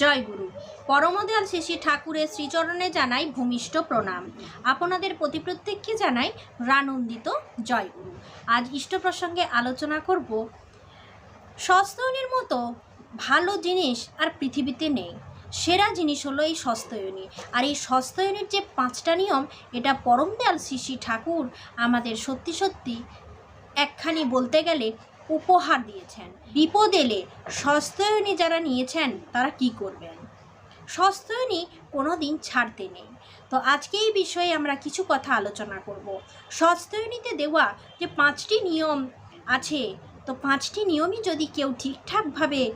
জয় গুরু। পরমদয়াল শেষী ঠাকুরের শ্রীচরণে জানাই ভূমিষ্ঠ প্রণাম। আপনাদের প্রতি প্রত্যেককে জানাই রানন্দিত জয় গুরু। আজ ইষ্ট প্রসঙ্গে আলোচনা করব, সস্তয়নীর মতো ভালো জিনিস আর পৃথিবীতে নেই। সেরা জিনিস হলো এই সস্তয়নী। আর এই সস্তয়নীর যে পাঁচটা নিয়ম, এটা পরমদয়াল শ্রী ঠাকুর আমাদের সত্যি সত্যি একখানি বলতে গেলে উপহার দিয়েছেন। বিপদ এলে সস্তয়নী যারা নিয়েছেন, তারা কি করবেন? সস্তয়নী কোনো দিন ছাড়তে নেই। তো আজকে এই বিষয়ে আমরা কিছু কথা আলোচনা করব। সস্তয়নীতে দেওয়া যে পাঁচটি নিয়ম আছে, তো পাঁচটি নিয়মই যদি কেউ ঠিকঠাকভাবে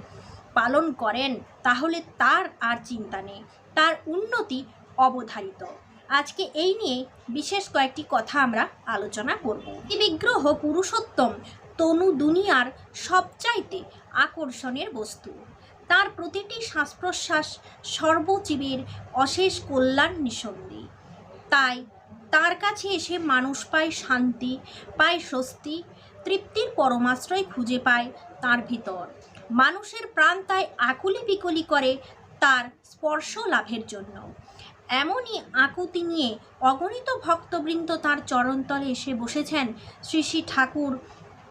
পালন করেন, তাহলে তার আর চিন্তা নেই। তার উন্নতি অবধারিত। আজকে এই নিয়ে বিশেষ কয়েকটি কথা আমরা আলোচনা করব। বিগ্রহ পুরুষোত্তম তনু দুনিয়ার সবচাইতে আকর্ষণের বস্তু। তার প্রতিটি শ্বাস প্রশ্বাস সর্বজীবের অশেষ কল্যাণ নিঃসন্দি তাই তার কাছে এসে মানুষ পায় শান্তি, পায় স্বস্তি, তৃপ্তির পরমাশ্রয় খুঁজে পায় তার ভিতর। মানুষের প্রাণ তাই আকুলি বিকলি করে তার স্পর্শ লাভের জন্য। এমনই আকুতি নিয়ে অগণিত ভক্তবৃন্দ তার চরণতলে এসে বসেছেন শ্রী শ্রী ঠাকুর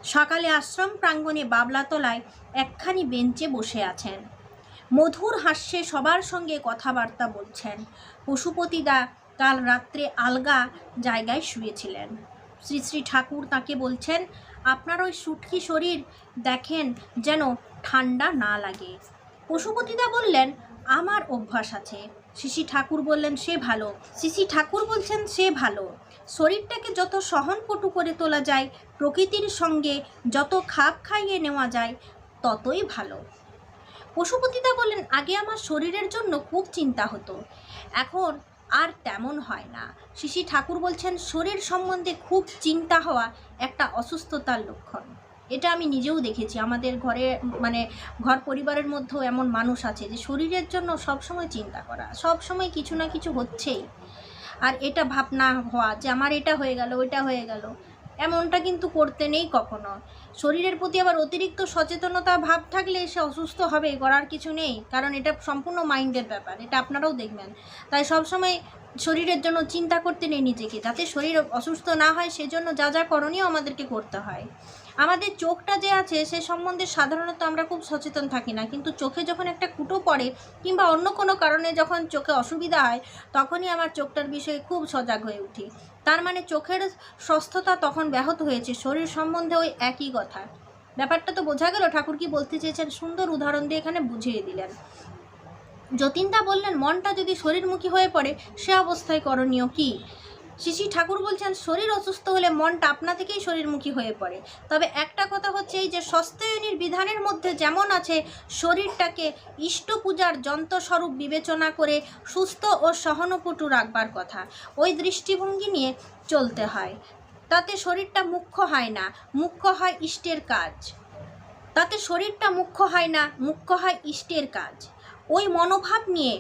সকালে আশ্রম প্রাঙ্গণে বাবলাতলায় একখানি বেঞ্চে বসে আছেন। মধুর হাস্যে সবার সঙ্গে কথাবার্তা বলছেন। পশুপতিদা কাল রাত্রে আলগা জায়গায় শুয়েছিলেন। শ্রী শ্রী ঠাকুর তাকে বলছেন, আপনার ওই সুটকি শরীর দেখেন যেন ঠান্ডা না লাগে। পশুপতিদা বললেন, আমার অভ্যাস আছে। শিশি ঠাকুর বললেন, সে ভালো। শিশি ঠাকুর বলছেন, সে ভালো। শরীরটাকে যত সহনপটু করে তোলা যায়, প্রকৃতির সঙ্গে যত খাপ খাইয়ে নেওয়া যায়, ততই ভালো। পশুপতিদা বললেন আগে আমার শরীরের জন্য খুব চিন্তা হতো। এখন আর তেমন হয় না। শিশি ঠাকুর বলছেন, শরীর সম্বন্ধে খুব চিন্তা হওয়া একটা অসুস্থতার লক্ষণ। এটা আমি নিজেও দেখেছি। আমাদের ঘরে মানে ঘর পরিবারের মধ্যেও এমন মানুষ আছে যে, শরীরের জন্য সবসময় চিন্তা করা সব সময় কিছু না কিছু হচ্ছেই। আর এটা ভাবনা হওয়া যে আমার এটা হয়ে গেল, ওইটা হয়ে গেল। এমনটা কিন্তু করতে নেই কখনো। শরীরের প্রতি আবার অতিরিক্ত সচেতনতা ভাব থাকলে সে অসুস্থ হবে করার কিছু নেই। কারণ এটা সম্পূর্ণ মাইন্ডের ব্যাপার, এটা আপনারাও দেখবেন। তাই সবসময় শরীরের জন্য চিন্তা করতে নেই নিজেকে, যাতে শরীর অসুস্থ না হয়, সেজন্য যা যা করণীয় আমাদেরকে করতে হয়। আমাদের চোখটা যে আছে, সে সম্বন্ধে সাধারণত আমরা খুব সচেতন থাকি না। কিন্তু চোখে যখন একটা কুটো পড়ে কিংবা অন্য কোনো কারণে যখন চোখে অসুবিধা হয়, তখনই আমার চোখটার বিষয়ে খুব সজাগ হয়ে উঠি। তার মানে চোখের সুস্থতা তখন ব্যাহত হয়েছে, শরীর সম্বন্ধে ওই একই কথা। ব্যাপারটা তো বোঝা গেল, ঠাকুর কি বলতে চেয়েছেন? সুন্দর উদাহরণ দিয়ে এখানে বুঝিয়ে দিলেন। যতীনদা বললেন, মনটা যদি শরীরমুখী হয়ে পড়ে, সে অবস্থায় করণীয় কি? শিশি ঠাকুর বলছেন, শরীর অসুস্থ হলে মনটা আপনা থেকেই শরীরমুখী হয়ে পড়ে। তবে একটা কথা হচ্ছে এই যে সস্তায়নীর বিধানের মধ্যে যেমন আছে, শরীরটাকে ইষ্ট পূজার যন্ত্রস্বরূপ বিবেচনা করে সুস্থ ও সহনপটু রাখবার কথা। ওই দৃষ্টিভঙ্গি নিয়ে চলতে হয়। তাতে শরীরটা মুখ্য হয় না, মুখ্য হয় ইষ্টের কাজ। তাতে শরীরটা মুখ্য হয় না, মুখ্য হয় ইষ্টের কাজ। ওই মনোভাব নিয়ে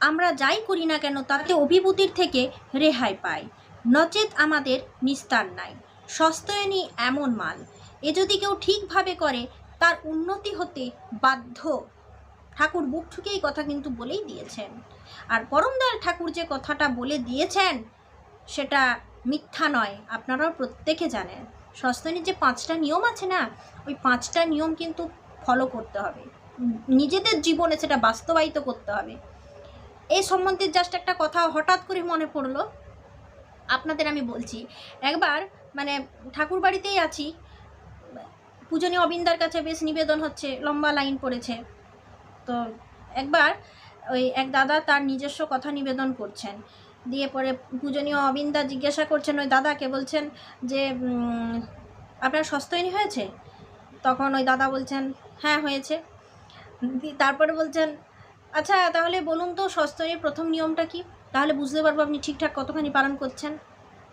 আমরা যাই করি না কেন তাতে অভিভূতির থেকে রেহাই পাই। নচেত আমাদের নিস্তার নাই। সস্তয়নী এমন মাল। এ যদি কেউ ঠিকভাবে করে, তার উন্নতি হতে বাধ্য। ঠাকুর বুক ঠুকে এই কথা কিন্তু বলেই দিয়েছেন। আর পরমদয়াল ঠাকুর যে কথাটা বলে দিয়েছেন, সেটা মিথ্যা নয়, আপনারাও প্রত্যেকে জানেন। সস্তনীর যে পাঁচটা নিয়ম আছে না, ওই পাঁচটা নিয়ম কিন্তু ফলো করতে হবে। নিজেদের জীবনে সেটা বাস্তবায়িত করতে হবে। এই সম্বন্ধে জাস্ট একটা কথা হঠাৎ করে মনে পড়ল। আপনাদের আমি বলছি, একবার মানে ঠাকুর বাড়িতেই আছি, পূজনীয় অবিন্দার কাছে বেশ নিবেদন হচ্ছে, লম্বা লাইন পড়েছে। তো একবার ওই এক দাদা তার নিজস্ব কথা নিবেদন করছেন। দিয়ে পরে পূজনীয় অবিন্দা জিজ্ঞাসা করছেন, ওই দাদাকে বলছেন যে আপনার সস্তয়নী হয়েছে? তখন ওই দাদা বলছেন হ্যাঁ হয়েছে। তারপরে বলছেন আচ্ছা তাহলে বলুন তো সস্তনীর প্রথম নিয়মটা কি? তাহলে বুঝতে পারব আপনি ঠিকঠাক কতখানি পালন করছেন।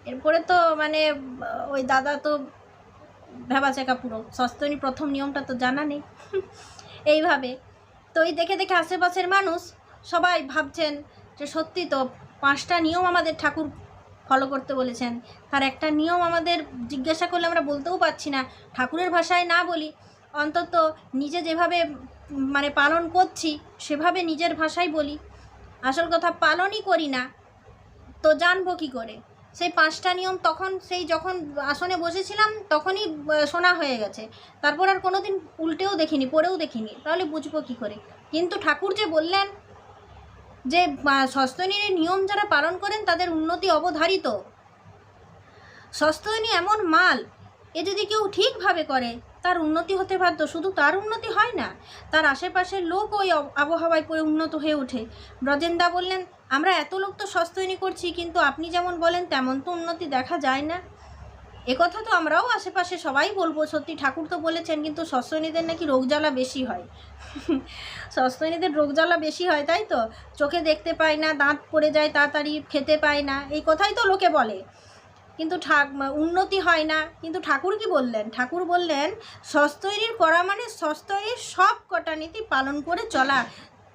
এরপরে তো মানে ওই দাদা তো ভেবাচেকা পুরো। সস্তনী প্রথম নিয়মটা তো জানা নেই। এইভাবে। তো এই দেখে দেখে আশেপাশের মানুষ সবাই ভাবছেন যে সত্যি তো পাঁচটা নিয়ম আমাদের ঠাকুর ফলো করতে বলেছেন। তার একটা নিয়ম আমাদের জিজ্ঞাসা করলে আমরা বলতেও পারছি না। ঠাকুরের ভাষায় না বলি, অন্তত নিজে যেভাবে মানে পালন করছি, সেভাবে নিজের ভাষায় বলি। আসল কথা, পালনই করি না, তো জানব কী করে? সেই পাঁচটা নিয়ম তখন, সেই যখন আসনে বসেছিলাম, তখনই শোনা হয়ে গেছে। তারপর আর কোনো দিন উল্টেও দেখিনি, পড়েও দেখিনি। তাহলে বুঝব কী করে? কিন্তু ঠাকুর যে বললেন যে সস্তনীর নিয়ম যারা পালন করেন, তাদের উন্নতি অবধারিত। সস্তনী এমন মাল, এ যদি কেউ ঠিকভাবে করে তার উন্নতি হতে বাধ্য, শুধু তার উন্নতি হয় না, তার আশেপাশের লোক ওই আবহাওয়ায় পড়ে উন্নত হয়ে ওঠে। ব্রজেন্দা বললেন, আমরা এত লোক তো সস্তনী করছি, কিন্তু আপনি যেমন বলেন, তেমন তো উন্নতি দেখা যায় না। একথা তো আমরাও আশেপাশে সবাই বলব, সত্যি ঠাকুর তো বলেছেন, কিন্তু সস্তনীদের নাকি রোগ জ্বালা বেশি হয়। সস্তনীদের রোগ জ্বালা বেশি হয়, তাই তো? চোখে দেখতে পায় না, দাঁত পড়ে যায় তাড়াতাড়ি, খেতে পায় না, এই কথাই তো লোকে বলে। কিন্তু ঠাক উন্নতি হয় না। কিন্তু ঠাকুর কি বললেন? ঠাকুর বললেন সস্তৈরির করা মানে সস্তৈরির সব কটা নীতি পালন করে চলা।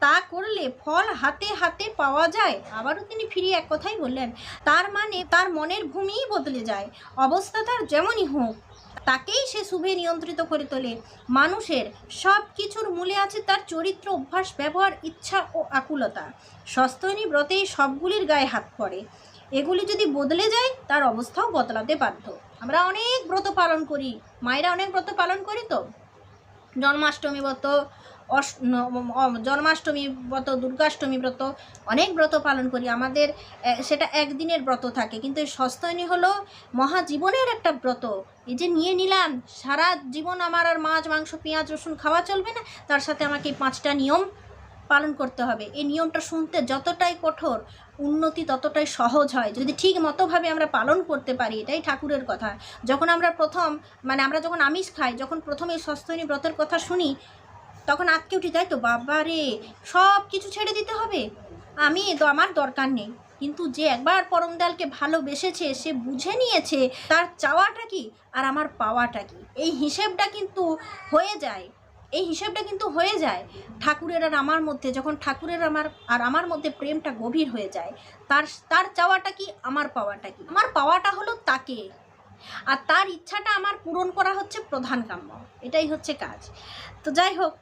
তা করলে ফল হাতে হাতে পাওয়া যায়। আবারও তিনি ফিরিয়ে এক কথাই বললেন, তার মানে তার মনের ভূমিই বদলে যায়। অবস্থা তার যেমনই হোক, তাকেই সে শুভে নিয়ন্ত্রিত করে তোলে। মানুষের সব কিছুর মূলে আছে তার চরিত্র, অভ্যাস, ব্যবহার, ইচ্ছা ও আকুলতা। সস্তৈনী ব্রতেই সবগুলির গায়ে হাত পড়ে। এগুলি যদি বদলে যায়, তার অবস্থাও বদলাতে বাধ্য। আমরা অনেক ব্রত পালন করি। মায়েরা অনেক ব্রত পালন করি তো? জন্মাষ্টমী ব্রত অস জন্মাষ্টমী ব্রত, দুর্গাষ্টমী ব্রত, অনেক ব্রত পালন করি। আমাদের সেটা একদিনের ব্রত থাকে। কিন্তু এই সস্তয়নী হলো মহাজীবনের একটা ব্রত। এই যে নিয়ে নিলাম, সারা জীবন আমার আর মাছ, মাংস, পেঁয়াজ, রসুন খাওয়া চলবে না। তার সাথে আমাকে পাঁচটা নিয়ম পালন করতে হবে। এই নিয়মটা শুনতে যতটাই কঠোর উন্নতি ততটাই সহজ হয়। যদি ঠিক মতোভাবে আমরা পালন করতে পারি, এটাই ঠাকুরের কথা। যখন আমরা প্রথম মানে আমরা যখন আমিষ খাই, যখন প্রথম এই সস্তনী ব্রতের কথা শুনি, তখন আটকে উঠি, তাই তো, বাবা রে সব কিছু ছেড়ে দিতে হবে? আমি তো আমার দরকার নেই। কিন্তু যে একবার পরমদালকে ভালোবেসেছে, সে বুঝে নিয়েছে, তার চাওয়াটা কি? আর আমার পাওয়াটা কি? এই হিসেবটা কিন্তু হয়ে যায়। এই হিসেবটা কিন্তু হয়ে যায় ঠাকুরের আর আমার মধ্যে, যখন ঠাকুরের আমার আর আমার মধ্যে প্রেমটা গভীর হয়ে যায়, তার তার চাওয়াটা কি, আমার পাওয়াটা কি? আমার পাওয়াটা হলো তাকে। আর তার ইচ্ছাটা আমার পূরণ করা হচ্ছে প্রধান কাম্য। এটাই হচ্ছে কাজ। তো যাই হোক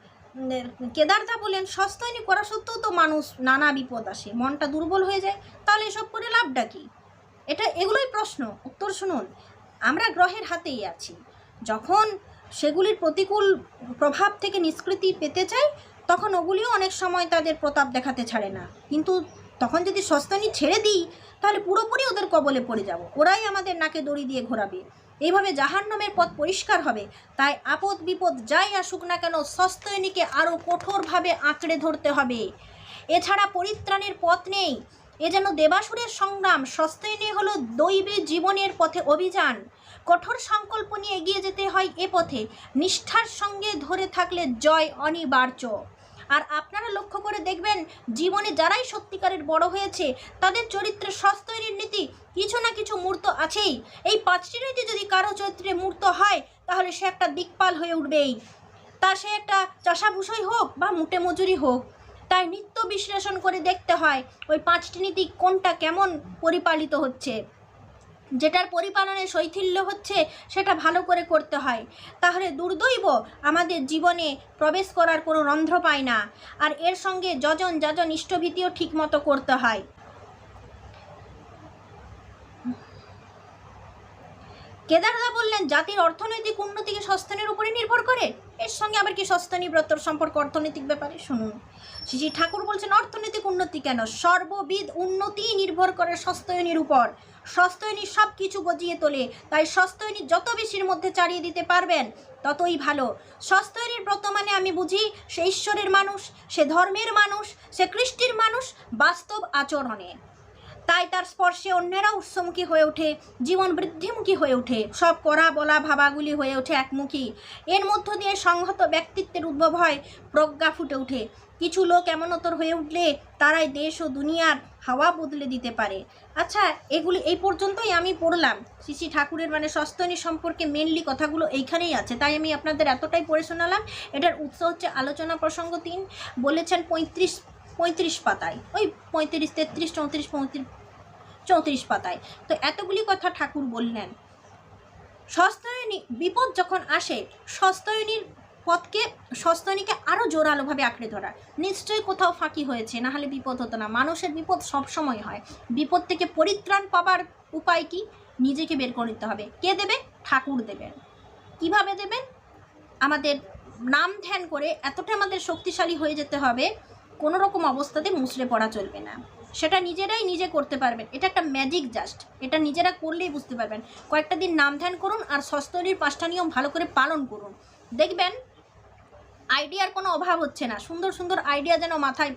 কেদারদা বলেন, সস্তয়নি করা সত্ত্বেও তো মানুষ নানা বিপদ আসে, মনটা দুর্বল হয়ে যায়, তাহলে এসব করে লাভটা কি? এটা, এগুলোই প্রশ্ন। উত্তর শুনুন। আমরা গ্রহের হাতেই আছি। যখন সেগুলির প্রতিকূল প্রভাব থেকে নিষ্কৃতি পেতে চাই, তখন ওগুলিও অনেক সময় তাদের প্রতাপ দেখাতে ছাড়ে না। কিন্তু তখন যদি সস্তনি ছেড়ে দিই, তাহলে পুরোপুরি ওদের কবলে পড়ে যাব। ওরাই আমাদের নাকে দড়ি দিয়ে ঘোরাবে। এইভাবে জাহান্নামের পথ পরিষ্কার হবে। তাই আপদ বিপদ যাই আসুক না কেন সস্তয়নীকে আরও কঠোরভাবে আঁকড়ে ধরতে হবে। এছাড়া পরিত্রাণের পথ নেই। এ যেন দেবাসুরের সংগ্রাম সস্তয়নী হলো দৈবী জীবনের পথে অভিযান। কঠোর সংকল্প নিয়ে এগিয়ে যেতে হয় এ পথে। নিষ্ঠার সঙ্গে ধরে থাকলে জয় অনিবার্য। আর আপনারা লক্ষ্য করে দেখবেন, জীবনে যারাই সত্যিকারের বড় হয়েছে, তাদের চরিত্রে সস্তৈরির নীতি কিছু না কিছু মূর্ত আছেই। এই পাঁচটি নীতি যদি কারও চরিত্রে মূর্ত হয়, তাহলে সে একটা দিকপাল হয়ে উঠবেই। তা সে একটা চাষাভুষই হোক বা মুটে মজুরি হোক। তাই নিত্য বিশ্লেষণ করে দেখতে হয় ওই পাঁচটি নীতি কোনটা কেমন পরিপালিত হচ্ছে। যেটার পরিপালনে শৈথিল্য হচ্ছে, সেটা ভালো করে করতে হয়। তাহলে দুর্দৈব আমাদের জীবনে প্রবেশ করার কোনো রন্ধ্র পায় না, আর এর সঙ্গে যজন যাজন ইষ্টভীতিও ঠিকমতো করতে হয়। কেদারদা বললেন, জাতির অর্থনৈতিক উন্নতিকে সস্তানের উপরে নির্ভর করে? এর সঙ্গে আবার কি সস্তানি ব্রতর সম্পর্ক অর্থনৈতিক ব্যাপারে? শুনুন। শ্রী ঠাকুর বলছেন, অর্থনৈতিক উন্নতি কেন? সর্ববিধ উন্নতি নির্ভর করে সস্তয়নীর উপর। সস্তয়নী সব কিছু গজিয়ে তোলে। তাই সস্তয়নী যত বেশির মধ্যে চাড়িয়ে দিতে পারবেন, ততই ভালো। সস্তয়নীর ব্রত মানে আমি বুঝি, সে ঈশ্বরের মানুষ, সে ধর্মের মানুষ, সে কৃষ্টির মানুষ, বাস্তব আচরণে। তাই তার স্পর্শে অন্যেরা উৎসমুখী হয়ে ওঠে, জীবন বৃদ্ধিমুখী হয়ে ওঠে, সব করা বলা ভাবাগুলি হয়ে ওঠে একমুখী। এর মধ্য দিয়ে সংহত ব্যক্তিত্বের উদ্ভব হয়, প্রজ্ঞা ফুটে ওঠে। কিছু লোক এমনতর হয়ে উঠলে তারাই দেশ ও দুনিয়ার হাওয়া বদলে দিতে পারে। আচ্ছা এগুলি এই পর্যন্তই আমি পড়লাম। শ্রী ঠাকুরের মানে সস্তনী সম্পর্কে মেনলি কথাগুলো এইখানেই আছে, তাই আমি আপনাদের এতটাই পড়ে শোনালাম। এটার উৎস হচ্ছে আলোচনা প্রসঙ্গ তিন। বলেছেন পঁয়ত্রিশ পঁয়ত্রিশ পাতায়। ওই পঁয়ত্রিশ, তেত্রিশ, চৌত্রিশ, পঁয়ত্রিশ, চৌত্রিশ পাতায়। তো এতগুলি কথা ঠাকুর বললেন। সস্তয়নী, বিপদ যখন আসে, সস্তয়নীর পথকে সস্তনীকে আরও জোরালোভাবে আঁকড়ে ধরা নিশ্চয়ই কোথাও ফাঁকি হয়েছে, না হলে বিপদ হতো না। মানুষের বিপদ সবসময় হয়। বিপদ থেকে পরিত্রাণ পাবার উপায় কি? নিজেকে বের করে নিতে হবে। কে দেবে? ঠাকুর দেবেন। কীভাবে দেবেন? আমাদের নাম ধ্যান করে এতটা আমাদের শক্তিশালী হয়ে যেতে হবে কোনো রকম অবস্থাতে মুসড়ে পড়া চলবে না। সেটা নিজেরাই নিজে করতে পারবেন। এটা একটা ম্যাজিক জাস্ট এটা নিজেরা করলেই বুঝতে পারবেন। কয়েকটা দিন নাম ধ্যান করুন আর সস্তরীর পাঁচটা নিয়ম ভালো করে পালন করুন। দেখবেন আইডিয়ার কোনো অভাব হচ্ছে না। সুন্দর সুন্দর আইডিয়া যেন মাথায়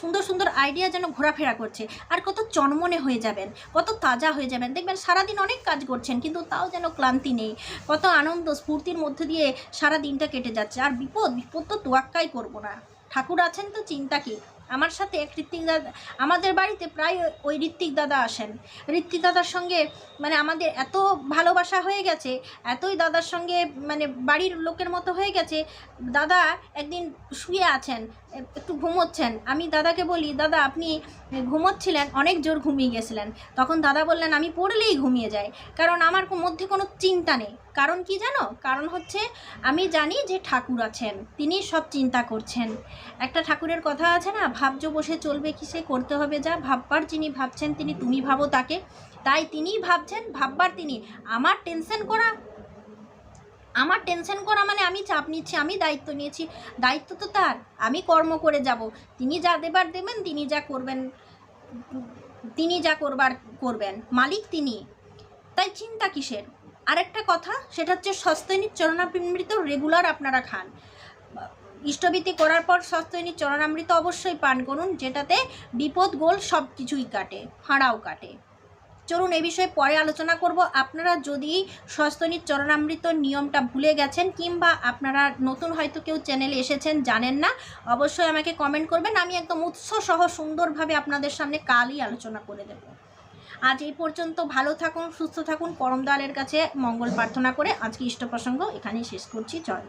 সুন্দর সুন্দর আইডিয়া যেন ঘোরাফেরা করছে। আর কত চনমনে হয়ে যাবেন, কত তাজা হয়ে যাবেন। দেখবেন সারাদিন অনেক কাজ করছেন, কিন্তু তাও যেন ক্লান্তি নেই। কত আনন্দ, স্ফূর্তির মধ্যে দিয়ে সারা দিনটা কেটে যাচ্ছে। আর বিপদ বিপদ তো তোয়াক্কাই করব না। ঠাকুর আছেন তো, চিন্তা কি? আমার সাথে এক ঋত্বিক দাদা, আমাদের বাড়িতে প্রায় ওই- ঋত্বিক দাদা আসেন। ঋত্বিক দাদার সঙ্গে মানে আমাদের এত ভালোবাসা হয়ে গেছে, এতই দাদার সঙ্গে মানে বাড়ির লোকের মতো হয়ে গেছে, দাদা একদিন শুয়ে আছেন, একটু ঘুমোচ্ছেন। আমি দাদাকে বলি, দাদা, আপনি ঘুমোচ্ছিলেন, অনেক জোর ঘুমিয়ে গেছিলেন। তখন দাদা বললেন, আমি পড়লেই ঘুমিয়ে যাই, কারণ আমার মধ্যে কোনো চিন্তা নেই। কারণ কি জানো? কারণ হচ্ছে আমি জানি যে ঠাকুর আছেন, তিনি সব চিন্তা করছেন। একটা ঠাকুরের কথা আছে না ভাবজ বসে চলবে কি সে করতে হবে যা, ভাববার যিনি ভাবছেন তিনি, তুমি ভাবো তাকে। তাই তিনিই ভাবছেন, ভাববার তিনি। আমার টেনশন করা, আমার টেনশন করা মানে আমি চাপ নিচ্ছি, আমি দায়িত্ব নিয়েছি। দায়িত্ব তো তার, আমি কর্ম করে যাব। তিনি যা দেবার দেবেন, তিনি যা করবেন, তিনি যা করবার করবেন। মালিক তিনি। তাই চিন্তা কিসের? আরেকটা কথা, সেটা হচ্ছে সস্তৈনিক চরণামৃত রেগুলার আপনারা খান। ইষ্টভীতি করার পর সস্তৈনিক চরণামৃত অবশ্যই পান করুন, যেটাতে বিপদ, গোল সব কিছুই কাটে, ফাঁড়াও কাটে। চলুন এ বিষয়ে পরে আলোচনা করব। আপনারা যদি সস্তনির চরণামৃত নিয়মটা ভুলে গেছেন, কিংবা আপনারা নতুন হয়তো কেউ চ্যানেলে এসেছেন, জানেন না, অবশ্যই আমাকে কমেন্ট করবেন। আমি একদম উৎস সহ সুন্দরভাবে আপনাদের সামনে কালই আলোচনা করে দেব। আজ এই পর্যন্ত ভালো থাকুন, সুস্থ থাকুন। পরম দলের কাছে মঙ্গল প্রার্থনা করে আজকে ইষ্ট প্রসঙ্গ এখানেই শেষ করছি। জয়